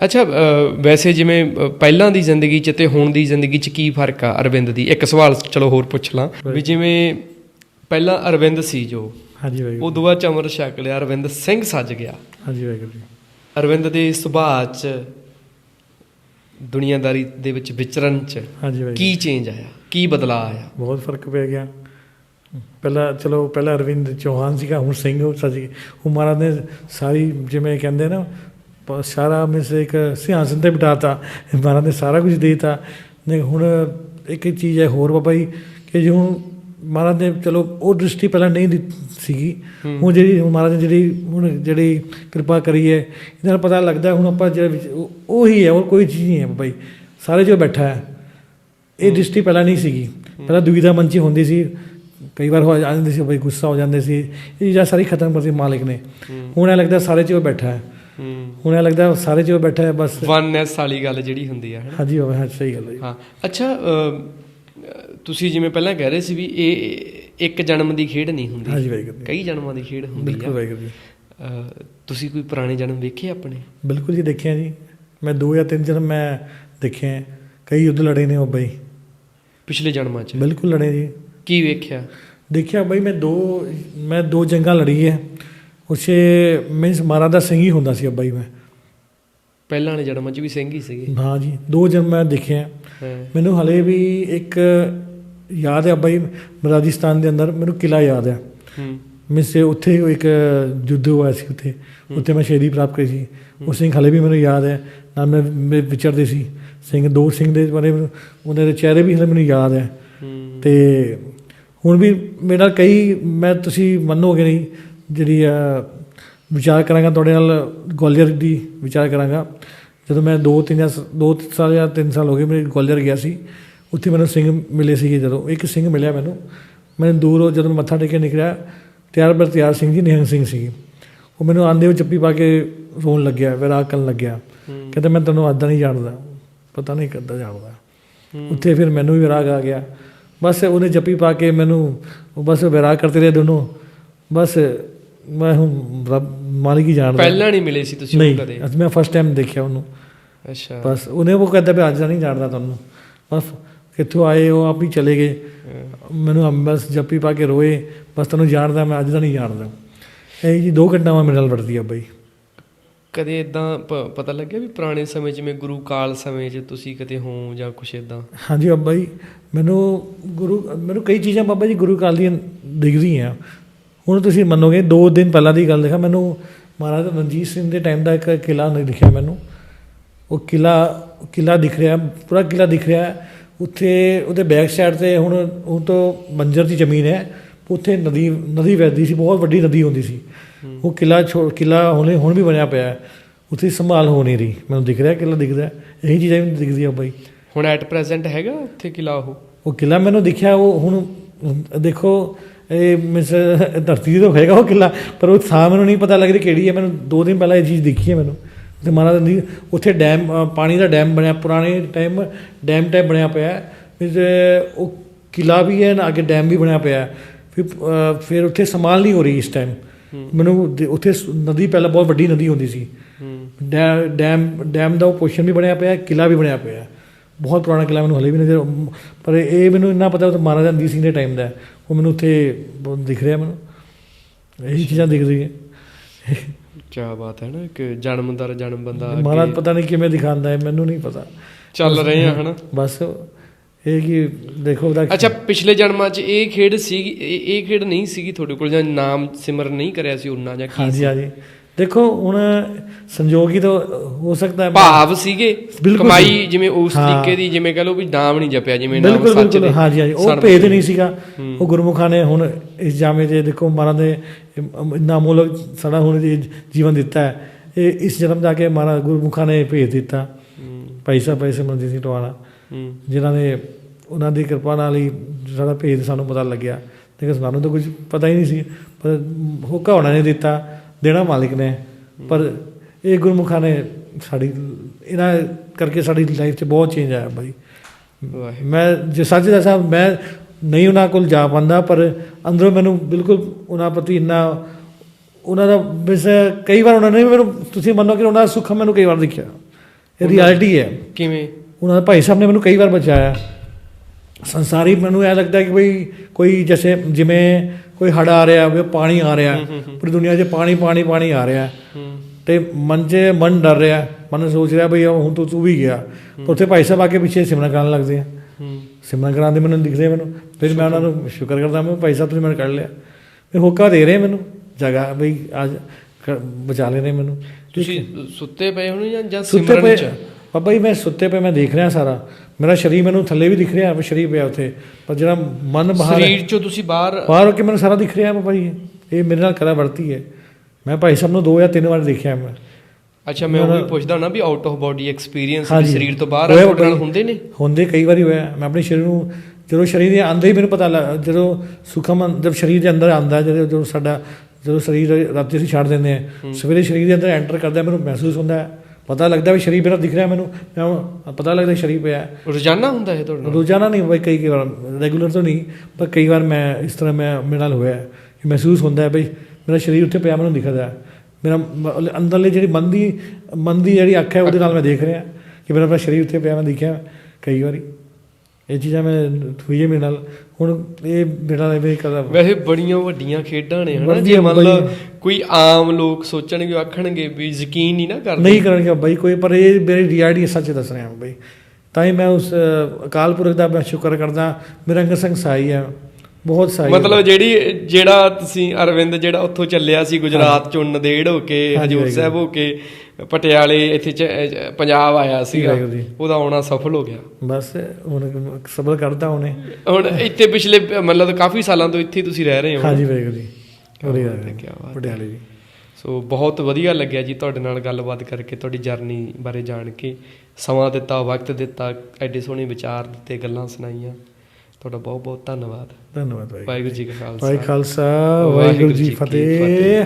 ਅੱਛਾ ਵੈਸੇ ਜਿਵੇਂ ਪਹਿਲਾਂ ਦੀ ਜ਼ਿੰਦਗੀ 'ਚ ਤੇ ਹੁਣ ਦੀ ਜ਼ਿੰਦਗੀ 'ਚ ਕੀ ਫ਼ਰਕ ਆ ਅਰਵਿੰਦ ਦੀ? ਇੱਕ ਸਵਾਲ ਚਲੋ ਹੋਰ ਪੁੱਛ ਲਾਂ ਵੀ ਜਿਵੇਂ ਪਹਿਲਾਂ ਅਰਵਿੰਦ ਸੀ ਜੋ ਹਾਂਜੀ ਵਾਹਿਗੁਰੂ ਉਦੋਂ ਬਾਅਦ ਚਮਰ ਛਕ ਲਿਆ ਅਰਵਿੰਦ ਸਿੰਘ ਸੱਜ ਗਿਆ। ਹਾਂਜੀ ਜੀ। ਅਰਵਿੰਦ ਦੇ ਸੁਭਾਅ 'ਚ ਦੁਨੀਆਦਾਰੀ ਦੇ ਵਿੱਚ ਵਿਚਰਨ 'ਚ ਹਾਂਜੀ ਕੀ ਚੇਂਜ ਆਇਆ? ਕੀ ਬਦਲਾਅ ਆਇਆ? ਬਹੁਤ ਫ਼ਰਕ ਪੈ ਗਿਆ। ਪਹਿਲਾਂ ਚਲੋ ਪਹਿਲਾਂ ਅਰਵਿੰਦ ਚੌਹਾਨ ਸੀਗਾ ਹੁਣ ਸਿੰਘ ਹੋ ਸੱਜ ਗਏ। ਉਹ ਮਹਾਰਾਜ ਨੇ ਸਾਰੀ ਜਿਵੇਂ ਕਹਿੰਦੇ ਨਾ ਪ- ਸਾਰਾ ਮਿਸ ਇੱਕ ਸਿਆਸਨ ਤੇ ਬਿਠਾਤਾ ਮਹਾਰਾਜ ਨੇ ਸਾਰਾ ਕੁਝ ਦੇਤਾ ਨਹੀਂ ਹੁਣ ਇੱਕ ਇੱਕ ਚੀਜ਼ ਹੈ ਹੋਰ ਬਾਬਾ ਜੀ ਕਿ ਜੇ ਹੁਣ ਮਹਾਰਾਜ ਨੇ ਚਲੋ ਉਹ ਦ੍ਰਿਸ਼ਟੀ ਪਹਿਲਾਂ ਨਹੀਂ ਦਿੱਤੀ ਸੀਗੀ। ਹੁਣ ਜਿਹੜੀ ਮਹਾਰਾਜ ਨੇ ਜਿਹੜੀ ਹੁਣ ਜਿਹੜੀ ਕਿਰਪਾ ਕਰੀ ਹੈ ਇਹਦੇ ਨਾਲ ਪਤਾ ਲੱਗਦਾ ਹੁਣ ਆਪਾਂ ਜਿਹੜਾ ਵਿੱਚ- ਉਹ- ਉਹੀ ਹੈ ਹੋਰ ਕੋਈ ਚੀਜ਼ ਨਹੀਂ ਹੈ ਬਾਬਾ ਜੀ। ਸਾਰੇ ਜੋ ਬੈਠਾ ਹੈ ਇਹ ਦ੍ਰਿਸ਼ਟੀ ਪਹਿਲਾਂ ਨਹੀਂ ਸੀਗੀ। ਪਹਿਲਾਂ ਦੁਵਿਧਾ ਮਨ 'ਚ ਹੀ ਹੁੰਦੀ ਸੀ ਕਈ ਵਾਰ ਹੋ ਜਾਂਦੀ ਸੀ ਬਈ ਗੁੱਸਾ ਹੋ ਜਾਂਦੇ ਸੀ ਇਹ ਚੀਜ਼ਾਂ ਸਾਰੀ ਖਤਮ ਕਰਤੀ ਮਾਲਿਕ ਨੇ। ਹੁਣ ਇਹ ਲੱਗਦਾ ਸਾਰੇ 'ਚ ਉਹ ਬੈਠਾ ਹੈ ਹੂੰ। ਹੁਣ ਇਹ ਲੱਗਦਾ ਸਾਰੇ ਉਹ ਬੈਠਾ ਹੈ ਬਸ। ਵਨਨੈਸ ਵਾਲੀ ਗੱਲ ਜਿਹੜੀ ਹੁੰਦੀ ਆ ਹਾਂਜੀ ਬਾਬਾ ਹਾਂ ਸਹੀ ਗੱਲ ਹੈ ਜੀ। ਹਾਂ। ਅੱਛਾ ਤੁਸੀਂ ਜਿਵੇਂ ਪਹਿਲਾਂ ਕਹਿ ਰਹੇ ਸੀ ਵੀ ਇਹ ਇੱਕ ਜਨਮ ਦੀ ਖੇਡ ਨਹੀਂ ਹੁੰਦੀ। ਹਾਂਜੀ ਵਾਹਿਗੁਰੂ ਜੀ। ਕਈ ਜਨਮਾਂ ਦੀ ਖੇਡ ਹੁੰਦੀ ਬਿਲਕੁਲ ਆ ਵਾਹਿਗੁਰੂ ਜੀ। ਅ, ਤੁਸੀਂ ਕੋਈ ਪੁਰਾਣੇ ਜਨਮ ਵੇਖੇ ਆਪਣੇ? ਬਿਲਕੁਲ ਜੀ ਦੇਖਿਆ ਜੀ। ਮੈਂ ਦੋ ਜਾਂ ਤਿੰਨ ਜਨਮ ਮੈਂ ਦੇਖੇ। ਕਈ ਯੁੱਧ ਲੜੇ ਨੇ ਬਾਬਾ ਜੀ ਪਿਛਲੇ ਜਨਮਾਂ 'ਚ? ਬਿਲਕੁਲ ਲੜੇ ਜੀ। ਕੀ ਵੇਖਿਆ? ਦੇਖਿਆ ਬਈ ਮੈਂ ਦੋ ਮੈਂ ਦੋ ਜੰਗਾਂ ਲੜੀ ਹੈ ਉਸੇ ਮੀਨਸ ਮਹਾਰਾਜ ਦਾ ਸਿੰਘ ਹੀ ਹੁੰਦਾ ਸੀ ਅੱਬਾ ਜੀ ਮੈਂ। ਪਹਿਲਾਂ ਵਾਲੇ ਜਨਮਾਂ 'ਚ ਵੀ ਸਿੰਘ ਹੀ ਸੀਗੇ। ਹਾਂ ਜੀ ਦੋ ਜਨਮ ਮੈਂ ਦੇਖੇ ਹੈ। ਹਾਂ ਮੈਨੂੰ ਹਲੇ ਵੀ ਇੱਕ ਯਾਦ ਹੈ ਬਈ ਰਾਜਸਥਾਨ ਦੇ ਅੰਦਰ ਮੈਨੂੰ ਕਿਲਾ ਯਾਦ ਹੈ। ਮਿਸੇ ਉੱਥੇ ਇੱਕ ਯੁੱਧ ਹੋਇਆ ਸੀ ਉੱਥੇ। ਉੱਥੇ ਮੈਂ ਸ਼ਹੀਦੀ ਪ੍ਰਾਪਤ ਕਰੀ ਸੀ। ਉਹ ਸਿੰਘ ਹਲੇ ਵੀ ਮੈਨੂੰ ਯਾਦ ਹੈ। ਨਾਲ ਮੈਂ ਵਿਚਰਦੇ ਸੀ। ਸਿੰਘ ਦੋ ਸਿੰਘ ਦੇ ਬਾਰੇ ਉਹਨਾਂ ਦੇ ਚਿਹਰੇ ਵੀ ਹਲੇ ਮੈਨੂੰ ਯਾਦ ਹੂੰ। ਤੇ ਹੁਣ ਵੀ ਮੇਰੇ ਨਾਲ ਕਈ ਮੈਂ ਤੁਸੀਂ ਮੰਨੋਗੇ ਨਹੀਂ ਜਿਹੜੀ ਆ ਵਿਚਾਰ ਕਰਾਂਗਾ ਤੁਹਾਡੇ ਨਾਲ ਗਵਾਲੀਅਰ ਦੀ ਵਿਚਾਰ ਕਰਾਂਗਾ। ਜਦੋਂ ਮੈਂ ਦੋ ਤਿੰਨ ਜਾਂ ਸ- ਦੋ ਤਿੰਨ ਸਾਲ ਜਾਂ ਤਿੰਨ ਸਾਲ ਹੋ ਗਏ ਮੈਂ ਗਵਾਲੀਅਰ ਗਿਆ ਸੀ ਉੱਥੇ ਮੈਨੂੰ ਸਿੰਘ ਮਿਲੇ ਸੀਗੇ ਜਦੋਂ। ਇੱਕ ਸਿੰਘ ਮਿਲਿਆ ਮੈਨੂੰ। ਮੈਨੂੰ ਦੂਰੋਂ ਜਦੋਂ ਮੈਂ ਮੱਥਾ ਟੇਕੇ ਨਿਕਲਿਆ ਤਿਆਰ ਬਰ ਤਿਆਰ ਸਿੰਘ ਜੀ ਨਿਹੰਗ ਸਿੰਘ ਸੀ ਉਹ ਮੈਨੂੰ ਆਂਦੇ ਹੋ ਚੱਪੀ ਪਾ ਕੇ ਰੋਣ ਲੱਗਿਆ ਵਿਰਾਗ ਕਰਨ ਲੱਗਿਆ। ਕਹਿੰਦਾ ਮੈਂ ਤੈਨੂੰ ਅੱਧਾ ਨਹੀਂ ਜਾਣਦਾ। ਪਤਾ ਨਹੀਂ ਕਿੱਦਾਂ ਜਾਣਦਾ। ਉੱਥੇ ਫਿਰ ਮੈਨੂੰ ਵੀ ਵਿਰਾਗ ਆ ਗਿਆ। ਬਸ ਉਹਨੇ ਜੱਪੀ ਪਾ ਕੇ ਮੈਨੂੰ ਉਹ ਬਸ ਵਿਰਾਗ ਕਰਤੇ ਰਹੇ ਦੋਨੋਂ। ਬਸ ਮੈਂ ਹੁਣ ਰੱਬ ਮਾਲਿਕ ਹੀ ਜਾਣਦਾ। ਪਹਿਲਾਂ ਨਹੀਂ ਮਿਲੇ ਸੀ ਤੁਸੀਂ ਨਹੀਂ ਉਹ ਕਦੇ? ਅੱਜ ਮੈਂ ਫਸਟ ਟਾਈਮ ਦੇਖਿਆ ਉਹਨੂੰ। ਅੱਛਾ। ਬਸ ਉਹਨੇ ਉਹ ਕਹਿੰਦਾ ਵੀ ਅੱਜ ਦਾ ਨਹੀਂ ਜਾਣਦਾ ਤੁਹਾਨੂੰ। ਬਸ ਕਿੱਥੋਂ ਆਏ ਉਹ ਆਪ ਹੀ ਚਲੇ ਗਏ। ਮੈਨੂੰ ਅੰਬ- ਬਸ ਜੱਪੀ ਪਾ ਕੇ ਰੋਏ ਬਸ ਤੈਨੂੰ ਜਾਣਦਾ ਮੈਂ ਅੱਜ ਦਾ ਨਹੀਂ ਜਾਣਦਾ। ਇਹ ਜੀ ਦੋ ਘਟਨਾਵਾਂ ਮੇਰੇ ਨਾਲ ਵਰਦੀਆਂ ਬਈ। ਕਦੇ ਇਦਾਂ ਪਤਾ ਲੱਗਿਆ ਵੀ ਪੁਰਾਣੇ ਸਮੇਂ ਜਿਵੇਂ ਗੁਰੂ ਕਾਲ ਸਮੇਂ 'ਚ ਤੁਸੀਂ ਕਿਤੇ ਹੋ ਜਾਂ ਕੁਛ ਇਦਾਂ ਹਾਂਜੀ ਬਾਬਾ ਜੀ ਮੈਨੂੰ ਗੁਰੂ ਮੈਨੂੰ ਕਈ ਚੀਜ਼ਾਂ ਬਾਬਾ ਜੀ ਗੁਰੂ ਕਾਲ ਦੀਆਂ ਦਿਖਦੀਆਂ। ਹੁਣ ਤੁਸੀਂ ਮੰਨੋਗੇ ਦੋ ਦਿਨ ਪਹਿਲਾਂ ਦੀ ਗੱਲ ਦੇਖਾ ਮੈਨੂੰ ਮਹਾਰਾਜਾ ਰਣਜੀਤ ਸਿੰਘ ਦੇ ਟਾਈਮ ਦਾ ਇੱਕ ਕਿਲਾ ਨਹੀਂ ਦਿਖਿਆ ਮੈਨੂੰ। ਉਹ ਕਿਲਾ ਕਿਲਾ ਦਿਖ ਰਿਹਾ ਪੂਰਾ ਕਿਲਾ ਦਿਖ ਰਿਹਾ ਉੱਥੇ ਉਹਦੇ ਬੈਕ ਸਾਈਡ ਤੇ ਹੁਣ ਉਹ ਤੋਂ ਬੰਜਰ ਦੀ ਜ਼ਮੀਨ ਹੈ। ਉੱਥੇ ਨਦੀ ਨਦੀ ਵਹਿੰਦੀ ਸੀ ਬਹੁਤ ਵੱਡੀ ਨਦੀ ਹੁੰਦੀ ਸੀ। ਉਹ ਕਿਲਾ ਕਿਲਾ ਹੁਣੇ ਹੁਣ ਵੀ ਬਣਿਆ ਪਿਆ ਹੈ। ਉੱਥੇ ਸੰਭਾਲ ਹੋ ਨਹੀਂ ਰਹੀ। ਮੈਨੂੰ ਦਿਖ ਰਿਹਾ ਕਿਲਾ ਦਿਖਦਾ ਹੈ। ਇਹੀ ਚੀਜ਼ਾਂ ਮੈਨੂੰ ਦਿਖਦੀਆਂ ਬਾਈ। ਹੁਣ ਐਟ ਪ੍ਰੈਜ਼ੈਂਟ ਹੈਗਾ ਉੱਥੇ ਕਿਲਾ ਉਹ? ਉਹ ਕਿਲਾ ਮੈਨੂੰ ਦਿਖਿਆ ਉਹ ਹੁਣ ਦੇਖੋ ਇਹ ਮਿਸ ਧਰਤੀ ਤੋਂ ਹੋਏਗਾ ਉਹ ਕਿਲਾ ਪਰ ਉਹ ਥਾਂ ਮੈਨੂੰ ਨਹੀਂ ਪਤਾ ਲੱਗ ਰਹੀ ਕਿਹੜੀ ਹੈ ਮੈਨੂੰ ਦੋ ਦਿਨ ਪਹਿਲਾਂ ਇਹ ਚੀਜ਼ ਦਿਖੀ ਹੈ ਮੈਨੂੰ। ਤੇ ਮਹਾਰਾਜ ਦੀ ਉੱਥੇ ਡੈਮ ਪਾਣੀ ਦਾ ਡੈਮ ਬਣਿਆ ਪੁਰਾਣੇ ਟਾਈਮ ਡੈਮ ਟਾਈਪ ਬਣਿਆ ਪਿਆ ਹੈ। ਮਿਸ ਉਹ ਕਿਲਾ ਵੀ ਹੈ ਨਾ ਅੱਗੇ ਡੈਮ ਵੀ ਬਣਿਆ ਪਿਆ ਫਿਰ ਫਿਰ ਉੱਥੇ ਸੰਭਾਲ ਨਹੀਂ ਹੋ ਰਹੀ ਇਸ ਟਾਈਮ ਮੈਨੂੰ ਉੱਥੇ ਨਦੀ ਪਹਿਲਾਂ ਬਹੁਤ ਵੱਡੀ ਨਦੀ ਹੁੰਦੀ ਸੀ। ਡੈਮ ਡੈਮ ਦਾ ਉਹ ਪੋਰਸ਼ਨ ਵੀ ਬਣਿਆ ਪਿਆ ਕਿਲਾ ਵੀ ਬਣਿਆ ਪਿਆ। ਬਹੁਤ ਪੁਰਾਣਾ ਕਿਲਾ ਮੈਨੂੰ ਹਲੇ ਵੀ ਨਜ਼ਰ ਪਰ ਇਹ ਮੈਨੂੰ ਇੰਨਾ ਪਤਾ ਉਹ ਮਹਾਰਾਜਾ ਰਣਜੀਤ ਸਿੰਘ ਦੇ ਟਾਈਮ ਦਾ। ਉਹ ਮੈਨੂੰ ਉੱਥੇ ਦਿਖ ਰਿਹਾ ਮੈਨੂੰ। ਇਹੀ ਚੀਜ਼ਾਂ ਦਿਖ ਰਹੀਆਂ ਕੀ ਬਾਤ ਹੈ ਨਾ ਕਿ ਜਨਮਦਰ ਜਨਮ ਬੰਦਾ ਮਹਾਰਾਜ ਪਤਾ ਨਹੀਂ ਕਿਵੇਂ ਦਿਖਾਉਂਦਾ ਹੈ ਮੈਨੂੰ ਨਹੀਂ ਪਤਾ। ਚੱਲ ਰਹੇ ਆ ਹਨਾ? ਬਸ ਇਹ ਕਿ ਦੇਖੋ ਉਹਦਾ ਅੱਛਾ ਪਿਛਲੇ ਜਨਮਾਂ 'ਚ ਇਹ ਖੇਡ ਸੀਗੀ ਇਹ ਇਹ ਖੇਡ ਨਹੀਂ ਸੀਗੀ ਤੁਹਾਡੇ ਕੋਲ ਜਾਂ ਨਾਮ ਸਿਮਰਨ ਨਹੀਂ ਕਰਿਆ ਸੀ ਉਹਨਾਂ ਜਾਂ ਕੀ ਹਾਂਜੀ ਹਾਂਜੀ। ਦੇਖੋ ਹੁਣ ਸੰਜੋਗ ਤਾਂ ਹੋ ਸਕਦਾ ਹੈ ਭਾਵ ਸੀਗੇ। ਕਮਾਈ। ਜਿਵੇਂ ਉਸ। ਤਰੀਕੇ ਦੀ ਜਿਵੇਂ ਕਹ ਲਓ ਵੀ ਨਾਮ ਨਹੀਂ ਜਪਿਆ ਜਿਵੇਂ ਨਾਮ ਸੱਚ ਬਿਲਕੁਲ। ਦੇ ਹਾਂਜੀ ਹਾਂਜੀ। ਉਹ ਭੇਦ। ਨਹੀਂ ਸੀਗਾ। ਉਹ ਗੁਰਮੁਖਾਂ ਨੇ ਹੁਣ ਇਸ ਜਾਮੇ ਦੇ ਦੇਖੋ ਮਹਾਰਾਜ ਨੇ ਇੰਨਾ ਅਮੋਲਕ ਸਾਡਾ ਹੁਣ ਜੀ- ਜੀਵਨ ਦਿੱਤਾ ਹੈ। ਇਹ ਇਸ ਜਨਮ ਜਾ ਕੇ ਮਹਾਰਾਜ ਗੁਰਮੁਖਾਂ ਨੇ ਭੇਜ ਦਿੱਤਾ। ਭਾਈ ਸਿਮਰਨਜੀਤ ਸਿੰਘ ਟਵਾਣਾ। ਹੂੰ, ਜਿਨ੍ਹਾਂ ਨੇ ਉਹਨਾਂ ਦੀ ਕਿਰਪਾ ਨਾਲ ਹੀ ਸਾਡਾ ਭੇਦ ਸਾਨੂੰ ਪਤਾ ਲੱਗਿਆ। ਲੇਕਿਨ ਸਾਨੂੰ ਤਾਂ ਕੁਝ ਪਤਾ ਹੀ ਨਹੀਂ ਸੀ। ਪਰ ਹੋਕਾ ਹੋਣਾ ਨੇ ਦਿੱਤਾ। ਦੇਣਾ ਮਾਲਿਕ ਨੇ ਪਰ ਇਹ ਗੁਰਮੁਖਾਂ ਨੇ ਸਾਡੀ ਇਹਨਾਂ ਕਰਕੇ ਸਾਡੀ ਲਾਈਫ 'ਚ ਬਹੁਤ ਚੇਂਜ ਆਇਆ ਬਾਈ। ਮੈਂ ਜੇ ਸੱਚ ਦੱਸਾਂ ਮੈਂ ਨਹੀਂ ਉਹਨਾਂ ਕੋਲ ਜਾ ਪਾਉਂਦਾ ਪਰ ਅੰਦਰੋਂ ਮੈਨੂੰ ਬਿਲਕੁਲ ਉਹਨਾਂ ਪ੍ਰਤੀ ਇੰਨਾ ਉਹਨਾਂ ਦਾ ਬਸ ਕਈ ਵਾਰ ਉਹਨਾਂ ਨੇ ਮੈਨੂੰ ਤੁਸੀਂ ਮੰਨੋ ਕਿ ਉਹਨਾਂ ਦਾ ਸੁੱਖ ਮੈਨੂੰ ਕਈ ਵਾਰ ਦਿਖਿਆ। ਇਹ ਰਿਐਲਿਟੀ ਹੈ। ਕਿਵੇਂ? ਉਹਨਾਂ ਦੇ ਭਾਈ ਸਾਹਿਬ ਨੇ ਮੈਨੂੰ ਕਈ ਵਾਰ ਬਚਾਇਆ। ਸੰਸਾਰੀ ਮੈਨੂੰ ਇਹ ਲੱਗਦਾ ਕਿ ਬਈ ਕੋਈ ਜੈਸੇ ਜਿਵੇਂ ਕੋਈ ਹੜ ਆ ਰਿਹਾ ਹੋਵੇ ਪਾਣੀ ਆ ਰਿਹਾ ਪੂਰੀ ਦੁਨੀਆ 'ਚ ਪਾਣੀ ਪਾਣੀ ਪਾਣੀ ਆ ਰਿਹਾ। ਹੂੰ। ਤੇ ਮਨ 'ਚ ਮਨ ਡਰ ਰਿਹਾ ਮਨ ਸੋਚ ਰਿਹਾ ਬਈ ਹੁਣ ਤੂੰ ਤੂੰ ਵੀ ਗਿਆ। ਉੱਥੇ ਭਾਈ ਸਾਹਿਬ ਆ ਕੇ ਪਿੱਛੇ ਸਿਮਰਨ ਕਰਨ ਲੱਗਦੇ ਆ। ਹੂੰ। ਸਿਮਰਨ ਕਰਾਉਂਦੇ ਮੈਨੂੰ ਦਿਖਦੇ ਮੈਨੂੰ। ਫਿਰ ਮੈਂ ਉਹਨਾਂ ਨੂੰ ਸ਼ੁਕਰ। ਕਰਦਾ ਮੈਂ ਭਾਈ ਸਾਹਿਬ ਤੁਸੀਂ ਮੈਨੂੰ ਕੱਢ ਲਿਆ। ਫਿਰ ਹੋਕਾ ਦੇ ਰਹੇ ਮੈਨੂੰ ਜਗ੍ਹਾ ਬਈ ਅੱਜ ਬਚਾ ਲੈ ਰਹੇ ਮੈਨੂੰ। ਤੁਸੀਂ ਸੁੱਤੇ ਪਏ ਹੋਣੇ ਜਾਂ ਸਿਮਰਨ ਚ? ਬਾਬਾ ਜੀ ਮੈਂ ਸੁੱਤੇ ਪਏ ਮੈਂ ਦੇਖ ਰਿਹਾ ਸਾਰਾ। ਮੇਰਾ ਸਰੀਰ ਮੈਨੂੰ ਥੱਲੇ ਵੀ ਦਿਖ ਰਿਹਾ ਪਰ ਸਰੀਰ ਪਿਆ ਉੱਥੇ। ਪਰ ਜਿਹੜਾ ਮਨ ਬਾਹਰ ਹੈ ਸਰੀਰ ਚੋਂ ਤੁਸੀਂ ਬਾਹਰ ਬਾਹਰ ਹੋ ਕੇ ਮੈਨੂੰ ਸਾਰਾ ਦਿਖ ਰਿਹਾ ਬਾਬਾ ਜੀ ਇਹ ਮੇਰੇ ਨਾਲ ਕਰਾ ਵਰਤੀ ਹੈ। ਮੈਂ ਭਾਈ ਸਾਹਿਬ ਨੂੰ ਦੋ ਜਾਂ ਤਿੰਨ ਵਾਰ ਦੇਖਿਆ ਮੈਂ। ਅੱਛਾ ਮੈਂ ਉਹ ਵੀ ਪੁੱਛਦਾ ਨਾ ਵੀ ਆਊਟ ਆਫ ਬਾਡੀ ਐਕਸਪੀਰੀਅੰਸ ਵੀ। ਸਰੀਰ ਤੋਂ ਬਾਹਰ ਤੁਹਾਡੇ ਨਾਲ। ਹੁੰਦੇ ਨੇ? ਹੁੰਦੇ ਕਈ ਵਾਰੀ ਹੋਇਆ। ਮੈਂ ਆਪਣੇ ਸਰੀਰ ਨੂੰ ਜਦੋਂ ਸਰੀਰ ਦੇ ਆਂਦੇ ਹੀ ਮੈਨੂੰ ਪਤਾ ਲੱਗ ਜਦੋਂ ਸੁਖਮ ਜਦ ਸਰੀਰ ਦੇ ਅੰਦਰ ਆਂਦਾ ਜਦੋਂ ਜਦੋਂ ਸਾਡਾ ਜਦੋਂ ਸਰੀਰ ਰਾਤੀ ਅਸੀਂ ਛੱਡ ਦਿੰਦੇ ਆ ਸਵੇਰੇ ਸਰੀਰ ਦੇ ਅੰਦਰ ਐਂਟਰ ਕਰਦਾ ਮੈਨੂੰ ਮਹਿਸੂਸ ਹੁੰਦਾ ਹੈ। ਪਤਾ ਲੱਗਦਾ ਵੀ ਸਰੀਰ ਮੇਰਾ ਦਿਖ ਰਿਹਾ ਮੈਨੂੰ ਮੈਂ ਪਤਾ ਲੱਗਦਾ ਸਰੀਰ ਪਿਆ। ਹੈ। ਰੋਜ਼ਾਨਾ ਹੁੰਦਾ ਇਹ ਤੁਹਾਡੇ ਰੋਜ਼ਾਨਾ ਨਹੀਂ ਬਈ ਕਈ ਕਈ ਵਾਰ ਰੈਗੂਲਰ ਤਾਂ ਨਹੀਂ ਪਰ ਕਈ ਵਾਰ ਮੈਂ ਇਸ ਤਰ੍ਹਾਂ ਮੈਂ ਮੇਰੇ ਨਾਲ ਹੋਇਆ। ਹੈ ਕਿ ਮਹਿਸੂਸ ਹੁੰਦਾ ਹੈ ਬਈ ਮੇਰਾ ਸਰੀਰ ਉੱਥੇ ਪਿਆ ਮੈਨੂੰ ਦਿਖਦਾ ਹੈ। ਮੇਰਾ ਅੰਦਰਲੀ ਜਿਹੜੀ ਮਨ ਦੀ ਮਨ ਦੀ ਜਿਹੜੀ ਅੱਖ ਹੈ ਉਹਦੇ ਨਾਲ ਮੈਂ ਦੇਖ ਰਿਹਾ ਕਿ ਮੇਰਾ ਆਪਣਾ ਸਰੀਰ ਉੱਥੇ ਪਿਆ ਮੈਂ ਦੇਖਿਆ ਕਈ ਵਾਰੀ। ਇਹ ਚੀਜ਼ਾਂ ਮੈਂ ਹੋਈ ਹੈ ਮੇਰੇ ਨਾਲ। ਹੁਣ ਇਹ ਮੇਰੇ ਨਾਲ ਐਵੇਂ ਕਦਾ ਵੈਸੇ ਬੜੀਆਂ ਵੱਡੀਆਂ ਖੇਡਾਂ ਨੇ ਹਨਾ? ਜੇ ਮੰਨ ਲਓ ਬਈ। ਕੋਈ ਆਮ ਲੋਕ ਸੋਚਣਗੇ ਆਖਣਗੇ ਵੀ ਯਕੀਨ ਨਹੀਂ ਨਾ ਕਰਦੇ। ਨਹੀਂ ਕਰਨਗੇ ਬਾਈ ਕੋਈ ਪਰ ਇਹ ਮੇਰੀ ਰਿਐਲਿਟੀ ਸੱਚ ਦੱਸ ਰਿਹਾ ਬਾਈ। ਤਾਂ ਹੀ ਮੈਂ ਉਸ ਅਕਾਲ ਪੁਰਖ ਦਾ ਮੈਂ ਸ਼ੁਕਰ ਕਰਦਾ। ਮੇਰਾ ਅੰਗ ਸੰਗ ਸਾਈ ਹੈ ਬਹੁਤ ਹੈ। ਮਤਲਬ ਜਿਹੜੀ ਜਿਹੜਾ ਤੁਸੀਂ ਅਰਵਿੰਦ ਜਿਹੜਾ ਉੱਥੋਂ ਚੱਲਿਆ ਸੀ ਗੁਜਰਾਤ ਚੋਂ ਨੰਦੇੜ ਹੋ ਕੇ ਹਾਂਜੀ, ਹਜੂਰ। ਸਾਹਿਬ ਹੋ ਕੇ ਪਟਿਆਲੇ ਇੱਥੇ ਪੰਜਾਬ ਆਇਆ ਸੀਗਾ। ਉਹਦਾ ਆਉਣਾ ਸਫਲ ਹੋ ਗਿਆ ਬਸ ਹੁਣ ਸਬਰ ਕਰਦਾ ਉਹਨੇ ਹੁਣ ਇੱਥੇ ਪਿਛਲੇ ਮਤਲਬ ਕਾਫੀ ਸਾਲਾਂ ਤੋਂ ਇੱਥੇ ਤੁਸੀਂ ਰਹਿ ਰਹੇ ਹੋ ਹਾਂਜੀ ਵਾਹਿਗੁਰੂ ਜੀ ਉਹਦੀ ਬਾਤ। ਪਟਿਆਲੇ ਜੀ ਸੋ ਬਹੁਤ ਵਧੀਆ ਲੱਗਿਆ ਜੀ ਤੁਹਾਡੇ ਨਾਲ ਗੱਲਬਾਤ ਕਰਕੇ ਤੁਹਾਡੀ ਜਰਨੀ ਬਾਰੇ ਜਾਣ ਕੇ ਸਮਾਂ ਦਿੱਤਾ ਵਕਤ ਦਿੱਤਾ ਐਡੇ ਸੋਹਣੇ ਵਿਚਾਰ ਦਿੱਤੇ ਗੱਲਾਂ ਸੁਣਾਈਆਂ ਤੁਹਾਡਾ ਬਹੁਤ ਬਹੁਤ ਧੰਨਵਾਦ। ਧੰਨਵਾਦ ਵਾਹਿਗੁਰੂ ਜੀ ਕਾ ਖਾਲਸਾ। ਵਾਹਿਗੁਰੂ ਜੀ ਫਤਿਹ।